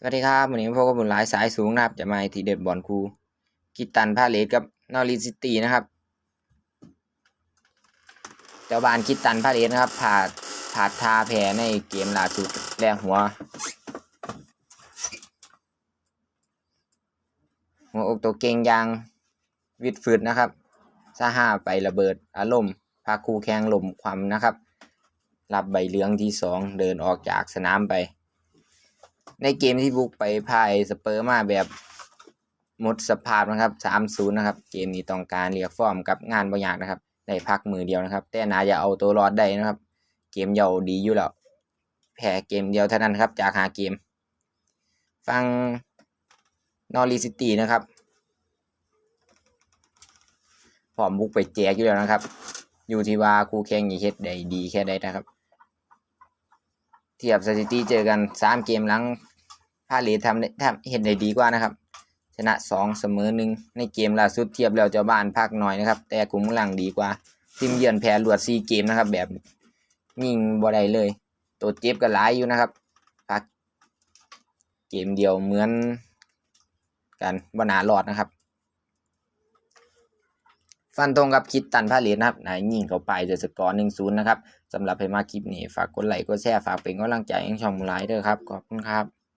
สวัสดีครับวันนี้พบกับบุญหลายสายสูงนะครับ จะมาทีเด็ดบอลครูกิตันพาเลสกับนอริซิตี้นะครับเจ้าบานคิตันพาเลสนะครับผ่าผ่าทาแพ้ในเกมล่าสุดแรงหัว หัวอกตัวเก่งยางวิดฟืดนะครับซาห้าไประเบิดอารมณ์พาคูแข่งลมความนะครับรับใบเหลืองที่สองเดินออกจากสนามไป ในเกมที่บุกไปพ่ายสเปอร์มาแบบหมดสภาพนะครับสามศูนย์นะครับ เกมนี้ต้องการเรียกฟอร์มกับงานบางอย่างนะครับ ได้พักมือเดียวนะครับ แต่นาจะเอาตัวรอดได้นะครับ เกมเยาดีอยู่แล้ว แพ้เกมเดียวเท่านั้นครับ จากหาเกม ฟังนอริซิตี้นะครับพร้อมบุกไปแจกอยู่แล้วนะครับ อยู่ที่ว่าคู่แข่งจะเฮ็ดได้ดีแค่ใดนะครับ เทียบสถิติเจอกันสามเกมหลังพาเลทำได้ทำเห็นได้ดีกว่านะครับ ชนะสองเสมอหนึ่งในเกมล่าสุดเทียบแล้วเจ้าบ้านพักหน่อยนะครับ แต่กลุ่มกำลังดีกว่าทีมเยือนแพ้รวดซีเกมนะครับ แบบยิงบ่ได้เลย ตัวเจ็บก็หลายอยู่นะครับพักเกมเดียวเหมือนกันบนารอดนะครับ ฟันตรงกับคิดตันพาเลทนะครับนายยิงเข้าไปจะสกอร์หนึ่งศูนย์นะครับสำหรับเพมาคลิปนี้ ฝากกดไลค์กดแชร์ฝากเป็นกำลังใจให้ช่องมูไลเดอร์ครับ ขอบคุณครับ